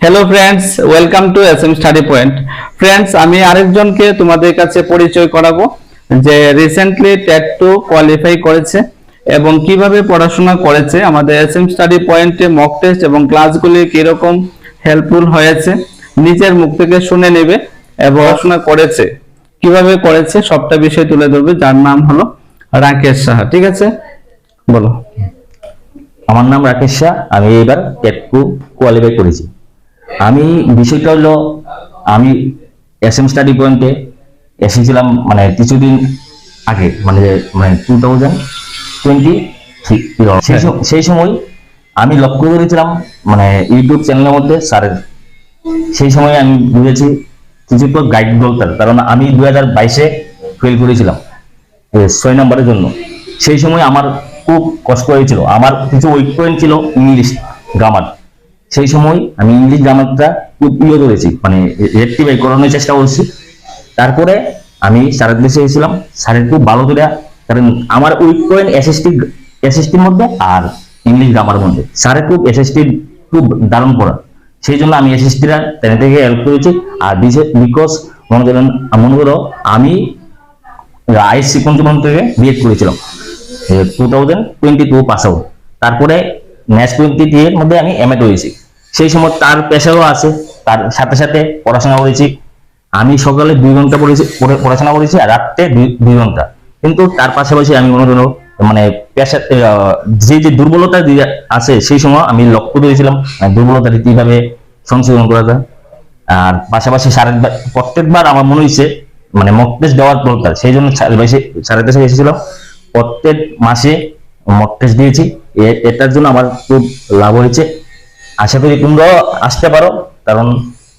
Hello friends welcome to S M study point friends আমি আরেকজনকে তোমাদের কাছে পরিচয় করাবো, যে রিসেন্টলি টেট টু কোয়ালিফাই করেছে এবং কীভাবে পড়াশোনা করেছে। আমাদের এস এম স্টাডি পয়েন্টে মক টেস্ট এবং ক্লাসগুলি কীরকম হেল্পফুল হয়েছে, নিজের মুখ থেকে শুনে নেবে এবং পড়াশোনা করেছে। কীভাবে করেছে, সবটা বিষয় তুলে ধরবে। যার নাম হলো রাকেশ সাহা, ঠিক আছে? বলো। আমার নাম রাকেশ শাহ আমি এবার টেটকু কোয়ালিফাই করেছি। আমি বিষয়টা হলো, আমি এস এম স্টাডি পয়েন্টে এসেছিলাম মানে কিছুদিন আগে মানে মানে টু থাউজেন্ড টোয়েন্টি সেই সম- সেই সময় আমি লক্ষ্য করেছিলাম মানে ইউটিউব চ্যানেলের মধ্যে স্যারের। সেই সময় আমি বুঝেছি কিছু তো গাইড দরকার কারণ আমি দু হাজার বাইশে ফেল করেছিলাম ছয় নম্বরের জন্য। সেই সময় আমার খুব কষ্ট হয়েছিল, আমার কিছু উইক পয়েন্ট ছিল ইংলিশ গ্রামার সেই সময় আমি ইংলিশ গ্রামারটা ইয়ে করেছি মানে রেক্টিফাই করানোর চেষ্টা করছি। তারপরে আমি স্যারের দেশে এসেছিলাম স্যারের খুব ভালো করে, কারণ আমার উইক পয়েন্ট এসএসটি এসএসটির মধ্যে আর ইংলিশ গ্রামারের মধ্যে। স্যারের খুব এসএসটি খুব দারুণ পড়া। সেই জন্য আমি এসএসটিরা ট্রেনে থেকে হেল্প করেছি। আর বিকজ মনে করেন, মনে করো, আমি আইসি পঞ্চম থেকে বিএড করেছিলাম। Two thousand twenty two pass out তারপরে ন্যাশ টোয়েন্টি থ্রি এর মধ্যে আমি এম এড হয়েছি। সেই সময় তার পেশাও আছে, তার সাথে সাথে পড়াশোনা করেছি। আমি সকালে দুই ঘণ্টা পড়েছি, পড়ে- পড়াশোনা করেছি আর রাত্রে দুই- ঘণ্টা। কিন্তু তার পাশাপাশি আমি কোনো করো মানে পেশা যে যে দুর্বলতা আছে সেই সময় আমি লক্ষ্য করেছিলাম দুর্বলতাটি কীভাবে সংশোধন করা যায়। আর পাশাপাশি সারের প্রত্যেকবার আমার মনে হয়েছে মানে মক দেওয়ার দরকার, সেই জন্য সারের দেশে এসেছিলাম। প্রত্যেক মাসে মক দিয়েছি এটার জন্য আমার খুব লাভ হয়েছে। আশা করি তোমরাও আসতে পারো, কারণ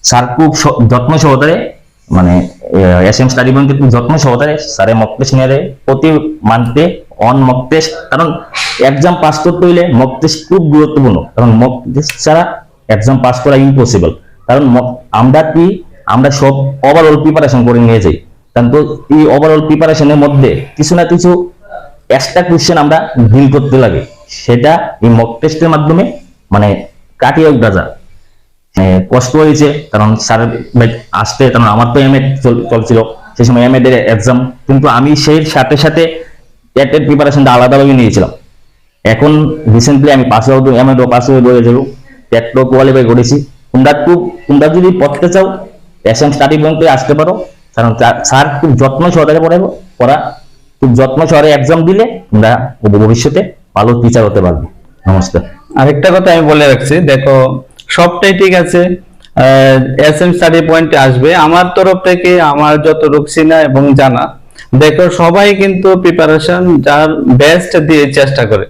স্যার খুব যত্ন সহকারে মানে এস এম স্টাডি পয়েন্টে খুব যত্ন সহকারে স্যারের মক টেস্ট নিয়ে প্রতি মান্থে অন মক টেস্ট কারণ এক্সাম পাস করতে হইলে মক টেস্ট খুব গুরুত্বপূর্ণ। কারণ মক টেস্ট ছাড়া এক্সাম পাস করা ইম্পসিবল কারণ আমরা কি, আমরা সব ওভারঅল প্রিপারেশন করে নিয়ে যাই। কারণ তো এই ওভারঅল প্রিপারেশনের মধ্যে কিছু না কিছু এক্সট্রা কোয়েশ্চেন আমরা ডিল করতে লাগে। সেটা এই মক টেস্টের মাধ্যমে মানে কাটিয়ে উঠা কষ্ট হয়েছে, কারণ স্যার আসতে, কারণ আমার তো এম চলছিল। সেই সময় এম এর এক্সাম কিন্তু আমি সেই সাথে সাথে টেটের প্রিপারেশনটা আলাদাভাবে নিয়েছিলাম। এখন রিসেন্টলি আমি pass out M A pass out হয়ে যাব টেটও কোয়ালিফাই করেছি। তোমরা খুব, তোমরা যদি পড়তে চাও এস স্টাডি ব্যাংকে আসতে পারো। কারণ স্যার খুব যত্ন সহকারে পড়াবো পড়া। খুব যত্ন সহকারে এক্সাম দিলে তোমরা ভবিষ্যতে ভালো টিচার হতে পারবে। নমস্কার। আরেকটা কথা আমি বলে রাখছি, দেখো, সবটাই ঠিক আছে এস এম স্টাডি পয়েন্টে আসবে। আমার তরফ থেকে আমার যত রুকসিনা এবং জানা, দেখো, সবাই কিন্তু প্রিপারেশন যার বেস্ট দিয়ে চেষ্টা করে।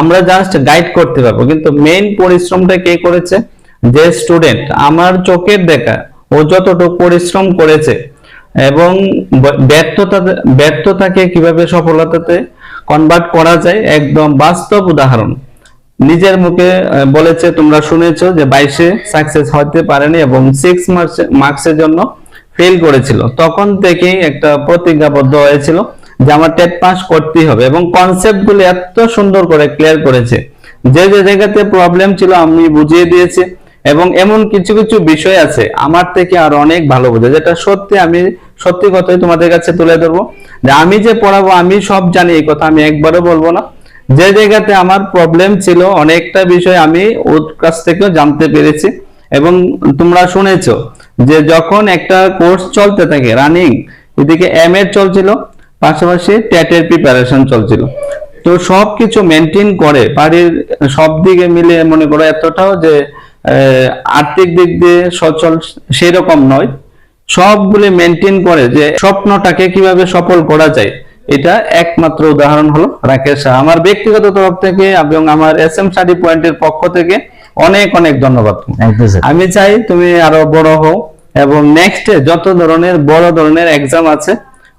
আমরা জাস্ট গাইড করতে পারব, কিন্তু মেইন পরিশ্রমটা কে করেছে? যে স্টুডেন্ট আমার চোখের দেখা, ও যতটুকু পরিশ্রম করেছে এবং ব্যর্থতা, ব্যর্থতাকে কীভাবে সফলতাতে কনভার্ট করা যায়, একদম বাস্তব উদাহরণ। নিজের মুখে বলেছে, তোমরা শুনেছো যে বাইশে সাকসেস হতে পারেনি এবং সিক্স মার্কসের জন্য ফেল করেছিল। তখন থেকেই একটা প্রতিজ্ঞাবদ্ধ হয়েছিল যে আমার টেট পাস করতেই হবে এবং কনসেপ্টগুলো এত সুন্দর করে ক্লিয়ার করেছে। যে যে জায়গাতে প্রবলেম ছিল আমি বুঝিয়ে দিয়েছি এবং এমন কিছু কিছু বিষয় আছে আমার থেকে আর অনেক ভালো বোঝে, যেটা সত্যি আমি, সত্যি কথাই তোমাদের কাছে তুলে ধরবো। যে আমি যে পড়াবো, আমি সব জানি, এই কথা আমি একবারও বলব না। যে জায়গাতে আমার প্রবলেম ছিল, অনেকটা বিষয় আমি ওর কাছ থেকেও জানতে পেরেছি। এবং তোমরা শুনেছো যে যখন একটা কোর্স চলতে থাকে রানিং এদিকে এম এর চলছিল, পাশাপাশি টেটের প্রিপারেশন চলছিল। তো সব কিছু মেনটেন করে, বাড়ির সব দিকে মিলে মনে করো এতটাও যে আর্থিক দিক দিয়ে সচল সেরকম নয়। সবগুলি মেনটেন করে যে স্বপ্নটাকে কীভাবে সফল করা যায়। এটা একমাত্র উদাহরণ হলো রাকেশ শাহ। আমার ব্যক্তিগত তরফ থেকে এবং আমার এস এম স্টাডি পয়েন্টের পক্ষ থেকে অনেক অনেক ধন্যবাদ। আমি চাই তুমি আরও বড় হও এবং নেক্সটে যত ধরনের বড় ধরনের এক্সাম আছে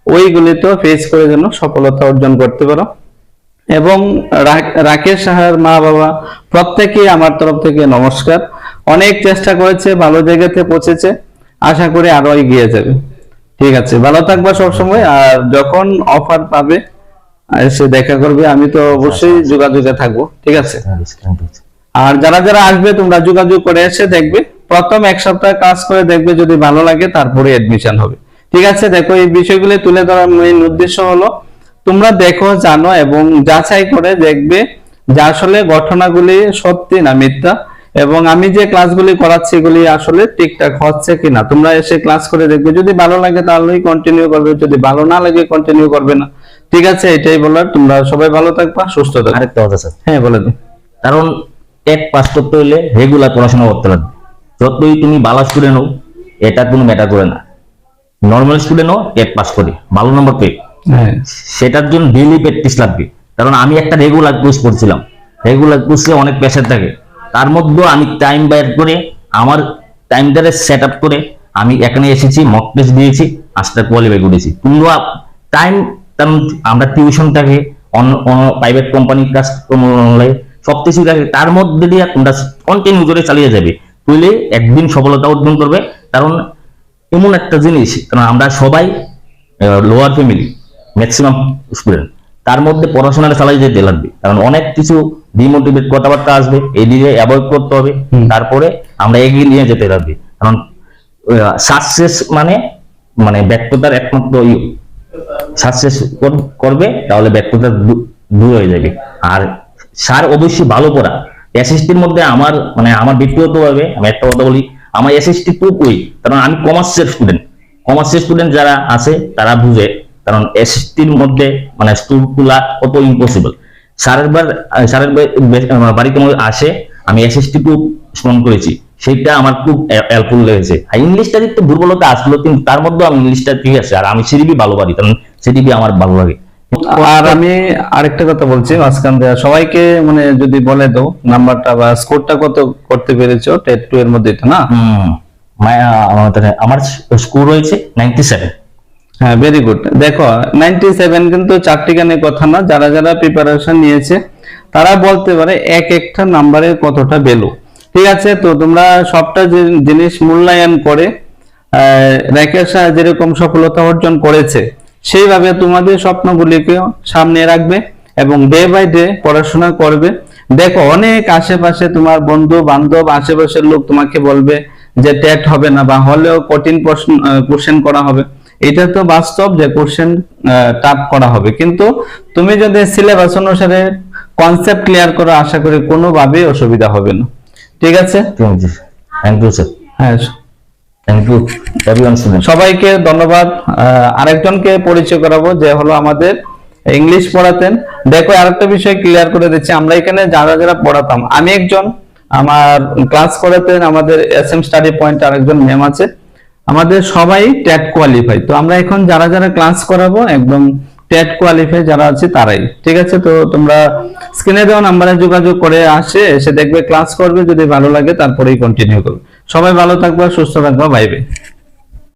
ওইগুলিতেও ফেস করে যেন সফলতা অর্জন করতে পারো। এবং রাকেশ সাহার মা বাবা প্রত্যেকেই আমার তরফ থেকে নমস্কার। অনেক চেষ্টা করেছে ভালো জায়গাতে পৌঁছেছে। আশা করি আরও এগিয়ে যাবে। ঠিক আছে ভালো থাকবা সবসময় আর যখন অফার পাবে এসে দেখা করবে আমি তো অবশ্যই যোগাযোগে থাকব ঠিক আছে? আর যারা যারা আসবে তোমরা যোগাযোগ করে এসে দেখবে প্রথম এক সপ্তাহ কাজ করে দেখবে যদি ভালো লাগে তারপরে এডমিশন হবে। ঠিক আছে দেখো এই বিষয়গুলি তুলে ধরার মেইন উদ্দেশ্য হলো তোমরা দেখো জানো এবং যাচাই করে দেখবে যে আসলে ঘটনাগুলি সত্যি না মিথ্যা। এবং আমি যে ক্লাসগুলি করাচ্ছি এগুলি আসলে ঠিকঠাক হচ্ছে কিনা। তোমরা এসে ক্লাস করে দেখবে। যদি ভালো লাগে তাহলেই কন্টিনিউ করবে। যদি ভালো না লাগে কন্টিনিউ করবে না। ঠিক আছে এটাই বলার। তোমরা সবাই ভালো থাকবা সুস্থ থাকবা। আরেকটা কথা স্যার। হ্যাঁ বলে দিন কারণ টেট পাস করতে হলে রেগুলার পড়াশোনা করতে লাগবে যতই তুমি ভালো স্টুডেন্ট হও এটা কোনো ম্যাটার করে না। নর্মাল স্টুডেন্ট হও টেট পাস করে। ভালো নম্বর পেয়ে। হ্যাঁ। সেটার জন্য ডেইলি প্র্যাকটিস লাগবে। কারণ আমি একটা রেগুলার কোর্স করছিলাম রেগুলার কোর্সে অনেক প্রেশার থাকে। তার মধ্যেও আমি টাইম বের করে, আমার টাইমটারে সেট আপ করে আমি এখানে এসেছি মক টেস্ট দিয়েছি আজটা কোয়ালিফাই করেছি। তোমরা টাইম আমরা টিউশনটাকে অন্য প্রাইভেট কোম্পানির কাজ সব কিছু থাকে তার মধ্যে দিয়ে তোমরা কন্টিনিউ করে চালিয়ে যাবে। তুইলে একদিন সফলতা অর্জন করবে। কারণ এমন একটা জিনিস, কারণ আমরা সবাই লোয়ার ফ্যামিলি ম্যাক্সিমাম স্টুডেন্ট তার মধ্যে পড়াশোনাটা চালিয়ে যেতে লাগবে। কারণ অনেক কিছু ডিমোটিভেট কথাবার্তা আসবে এই দিকে অ্যাভয়েড করতে হবে তারপরে আমরা এগিয়ে নিয়ে যেতে লাগবে কারণ সাকসেস মানে মানে ব্যর্থতার একমাত্র সাকসেস করবে তাহলে ব্যর্থতা দূর হয়ে যাবে। আর সার অবশ্যই ভালো পড়া। এসএসটির মধ্যে আমার মানে আমার ব্যক্তিগত ভাবে আমি একটা কথা বলি আমার এসএসটি খুব উইক কারণ আমি কমার্সের স্টুডেন্ট কমার্সের স্টুডেন্ট যারা আছে তারা বুঝে। কারণ এসএসটির মধ্যে মানে স্কুলগুলা অত ইম্পসিবল স্যারের স্যারের আমার বাড়িতে আসে আমি এসএসটি খুব স্মরণ করেছি। সেটা আমার খুব হেল্পফুল লেগেছে। আর ইংলিশটা একটু দুর্বলতা আসলো কিন্তু তার মধ্যে আমি ইংলিশটা ঠিক আছে আর আমি সিডিবি ভালো পারি কারণ সিডিবি আমার ভালো লাগে। আর আমি আরেকটা কথা বলছি মাঝখান দিয়ে। সবাইকে মানে যদি বলে দাও নাম্বারটা বা স্কোরটা কত করতে পেরেছ টেট টু এর মধ্যে তো না? আমার স্কোর রয়েছে নাইনটি সেভেন। হ্যাঁ ভেরি গুড দেখো নাইনটি সেভেন কিন্তু চারটি গানের কথা না, যারা যারা প্রিপারেশন নিয়েছে, তারা বলতে পারে এক একটা নাম্বারের কতটা ভ্যালু ঠিক আছে, তো তোমরা সবটা জিনিস মূল্যায়ন করে রাকেশা যেরকম সফলতা অর্জন করেছে, সেইভাবে তোমাদের স্বপ্নগুলিকে সামনে রাখবে এবং ডে বাই ডে পড়াশোনা করবে। দেখো, অনেক আশেপাশে তোমার বন্ধু বান্ধব, আশেপাশের লোক তোমাকে বলবে যে টেট হবে না বা হলেও কঠিন প্রশ্ন কোশ্চেন করা হবে। এটা তো বাস্তব যে কোশ্চেন টাফ করা হবে। কিন্তু তুমি যদি সিলেবাস অনুসারে কনসেপ্ট ক্লিয়ার করো আশা করি কোনোভাবেই অসুবিধা হবে না। ঠিক আছে? থ্যাংক ইউ স্যার হ্যাঁ থ্যাংক ইউ সবাইকে ধন্যবাদ। আরেকজনকে পরিচয় করাবো যে হলো আমাদের ইংলিশ পড়াতেন। দেখো আরেকটা বিষয় ক্লিয়ার করে দিচ্ছি। আমরা এখানে যারা যারা পড়াতাম আমি একজন আমার ক্লাস করাতেন আমাদের এস এম স্টাডি পয়েন্ট আরেকজন ম্যাম আছে। আমাদের সবাই ট্যাট কোয়ালিফাই তো আমরা এখন যারা যারা ক্লাস করাবো একদম ট্যাট কোয়ালিফাই যারা আছে তারাই, ঠিক আছে? তো তোমরা স্ক্রিনে দেওয়া নাম্বারে যোগাযোগ করে আসে, এসে দেখবে ক্লাস করবে, যদি ভালো লাগে তারপরেই কন্টিনিউ করবে। সবাই ভালো থাকবে, সুস্থ থাকবে বাইবে